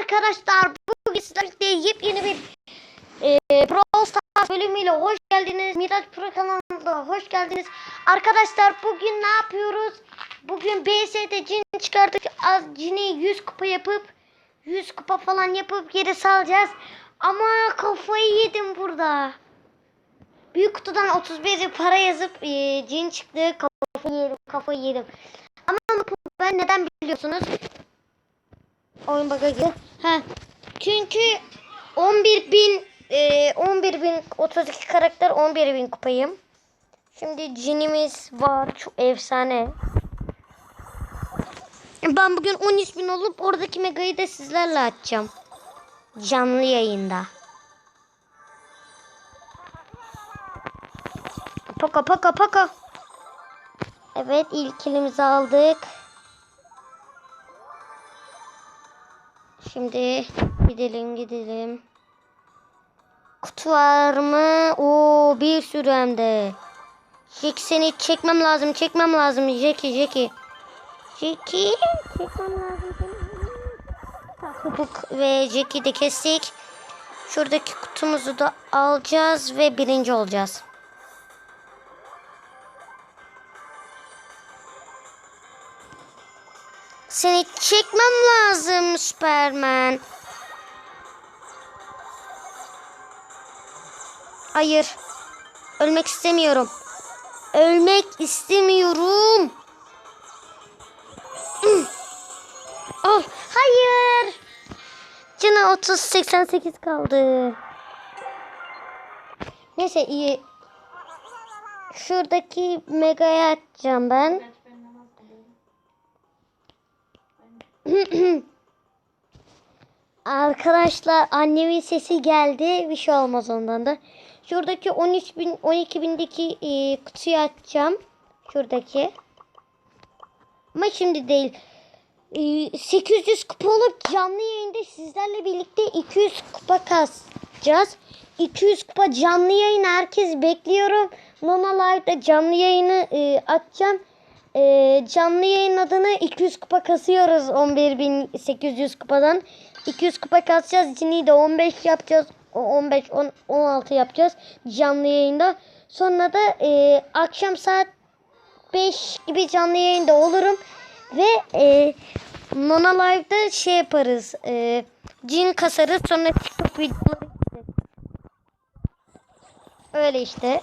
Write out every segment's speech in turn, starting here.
arkadaşlar bugün sizlerle yepyeni bir e, Brawl Stars bölümüyle hoş geldiniz. Miraç Pro kanalına hoş geldiniz. Arkadaşlar bugün ne yapıyoruz? Bugün BS'de cin çıkardık. Az cini 100 kupa yapıp 100 kupa falan yapıp geri salacağız. Ama kafayı yedim burada. Büyük kutudan 31 para yazıp e, cin çıktı. Kafayı yedim, kafayı yedim. Ama ben neden biliyorsunuz? Oyun bagajı. Ha. Çünkü 11 bin e, 11 bin 32 karakter 11 bin kupayım. Şimdi cinimiz var. Çok efsane. Ben bugün 13 bin olup oradaki megayı da sizlerle açacağım. Canlı yayında. Paka paka paka. Evet ilkilimizi aldık. Şimdi gidelim gidelim. Kutu var mı? Oo bir sürü hem de. Jack seni çekmem lazım çekmem lazım Jackie Jackie. Jackie çekmem lazım. Hukuk ve Jack'i de kestik. Şuradaki kutumuzu da alacağız ve birinci olacağız. Seni çekmem lazım Superman. Hayır. Ölmek istemiyorum. Ölmek istemiyorum. oh, hayır. Cana 30 88 kaldı. Neyse iyi. Şuradaki megaya atacağım ben. Arkadaşlar annemin sesi geldi. Bir şey olmaz ondan da. Şuradaki 13 bin 12 bindeki e, kutuyu açacağım. Şuradaki. Ama şimdi değil. E, 800 kupa olup canlı yayında sizlerle birlikte 200 kupa kasacağız. 200 kupa canlı yayın herkes bekliyorum. Nona Live'da canlı yayını e, açacağım. E, canlı yayın adını 200 kupa kasıyoruz 11.800 kupadan. 200 kupa kasacağız. Cini de 15 yapacağız. O 15 10, 16 yapacağız canlı yayında. Sonra da e, akşam saat 5 gibi canlı yayında olurum. Ve e, Nona Live'da şey yaparız. E, cin kasarız. Sonra TikTok videoları. Öyle işte.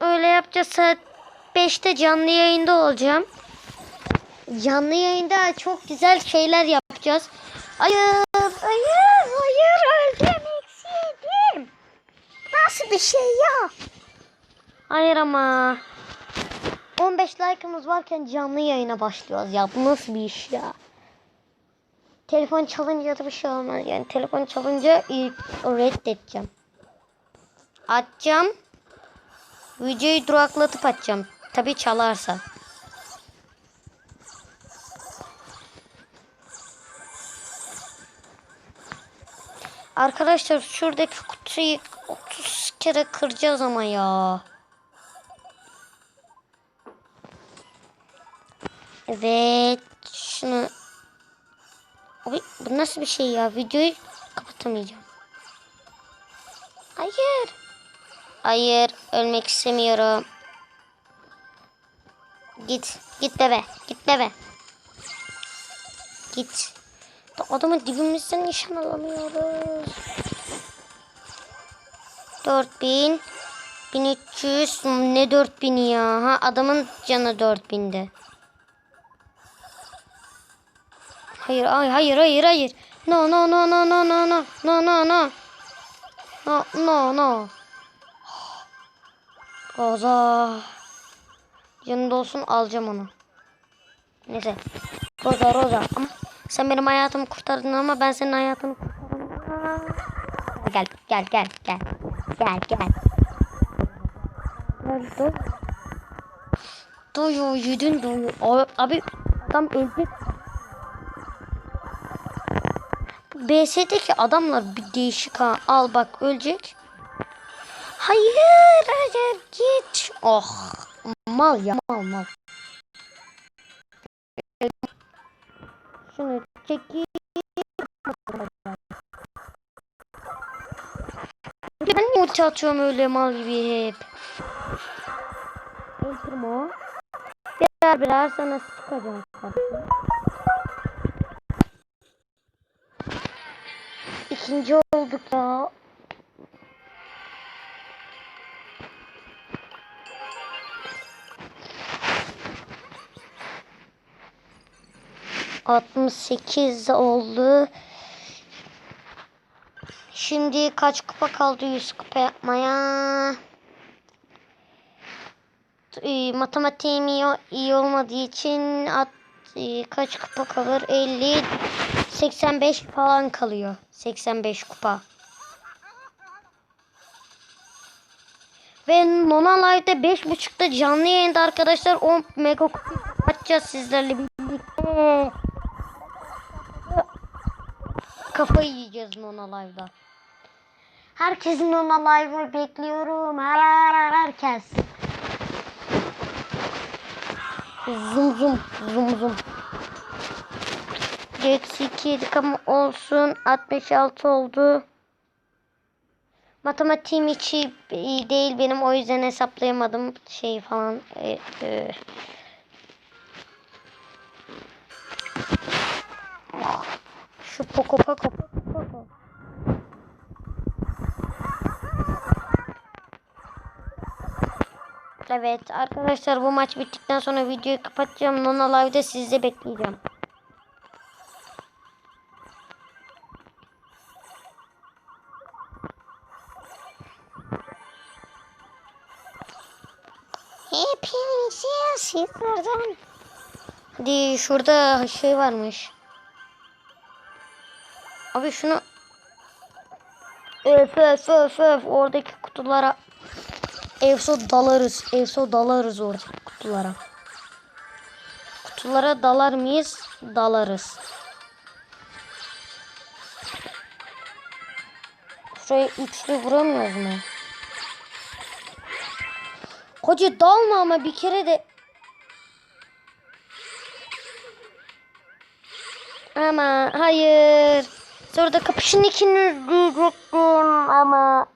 Öyle yapacağız. Saat 5'te canlı yayında olacağım. Canlı yayında çok güzel şeyler yapacağız. Hayır, hayır, hayır öldüm, eksiyedim. Nasıl bir şey ya? Hayır ama. 15 like'ımız varken canlı yayına başlıyoruz ya. Bu nasıl bir iş ya? Telefon çalınca da bir şey olmaz. Yani telefon çalınca reddedeceğim. Açacağım. Videoyu duraklatıp açacağım. Tabii çalarsa. Arkadaşlar şuradaki kutuyu 30 kere kıracağız ama ya. Evet. Şunu. Abi bu nasıl bir şey ya? Videoyu kapatamayacağım. Hayır. Hayır. Ölmek istemiyorum. Git. Git bebe. Git bebe. Git. Adamın dibimizden nişan alamıyoruz. 4000 1300 ne 4000 ya? Ha adamın canı 4000'de. Hayır, ay hayır, hayır, hayır. No, no, no, no, no, no, no. No, no, no. No, no, no. Roza. Yanında olsun alacağım onu. Neyse. Roza, Roza. Ama sen benim hayatımı kurtardın ama ben senin hayatını kurtaramadım. Gel, gel, gel, gel. Gel, gel. Nerede? Doyu, yedin doyu. Abi, abi adam öldü. BS'deki adamlar bir değişik ha. Al bak ölecek. Hayır, hayır git. Oh, Mal ya mal mal. Şunu çekeyim. Ben niye ulti atıyorum öyle mal gibi hep? Ultim o. Birer birer sana sıkacağım. İkinci olduk ya. Altmış sekiz oldu. Şimdi kaç kupa kaldı 100 kupa yapmaya? E, matematiğim iyi, iyi olmadığı için at, e, kaç kupa kalır? 50 85 falan kalıyor. 85 kupa. Ve Nona Live'de 5.30'da canlı yayında arkadaşlar 10 mega kupa açacağız sizlerle birlikte. Kafayı yiyeceğiz Nona Live'da. Herkesin Nona Live'ı bekliyorum. Her, her, herkes. Zum zum zum zum. Eksi 2 yedik ama olsun. 66 oldu. Matematiğim hiç iyi değil benim o yüzden hesaplayamadım şey falan. E, e. Şu poko poko poko. Evet arkadaşlar bu maç bittikten sonra videoyu kapatacağım. Nona Live'de sizi bekleyeceğim. Hepinizi sizlerden. Hadi şurada şey varmış. Abi şunu Öf öf öf öf oradaki kutulara Evso dalarız. Evso dalarız oradaki kutulara. Kutulara dalar mıyız? Dalarız. Şuraya üçlü vuramıyoruz mu? Koca dalma ama bir kere de Ama hayır. Sonra da kapışın ikiniz diyecektim ama.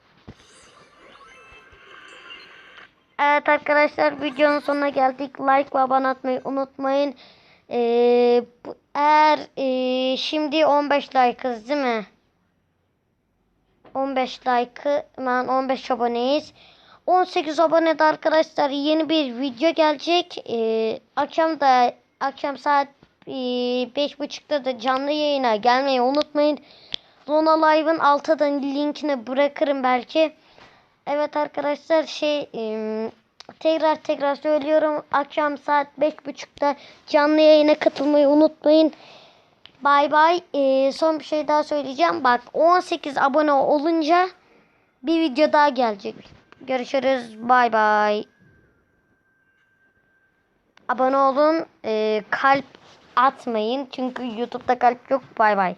Evet arkadaşlar videonun sonuna geldik. Like ve abone olmayı unutmayın. Ee, bu, eğer e, şimdi 15 like'ız değil mi? 15 like'ı ben 15 aboneyiz. 18 abonede arkadaşlar yeni bir video gelecek. Ee, akşam da akşam saat 5.30'da da canlı yayına gelmeyi unutmayın. Luna Live'ın alttadan linkini bırakırım belki. Evet arkadaşlar şey tekrar tekrar söylüyorum. Akşam saat 5.30'da canlı yayına katılmayı unutmayın. Bay bay. E, son bir şey daha söyleyeceğim. Bak 18 abone olunca bir video daha gelecek. Görüşürüz. Bay bay. Abone olun. E, kalp atmayın. Çünkü YouTube'da kalp yok. Bay bay.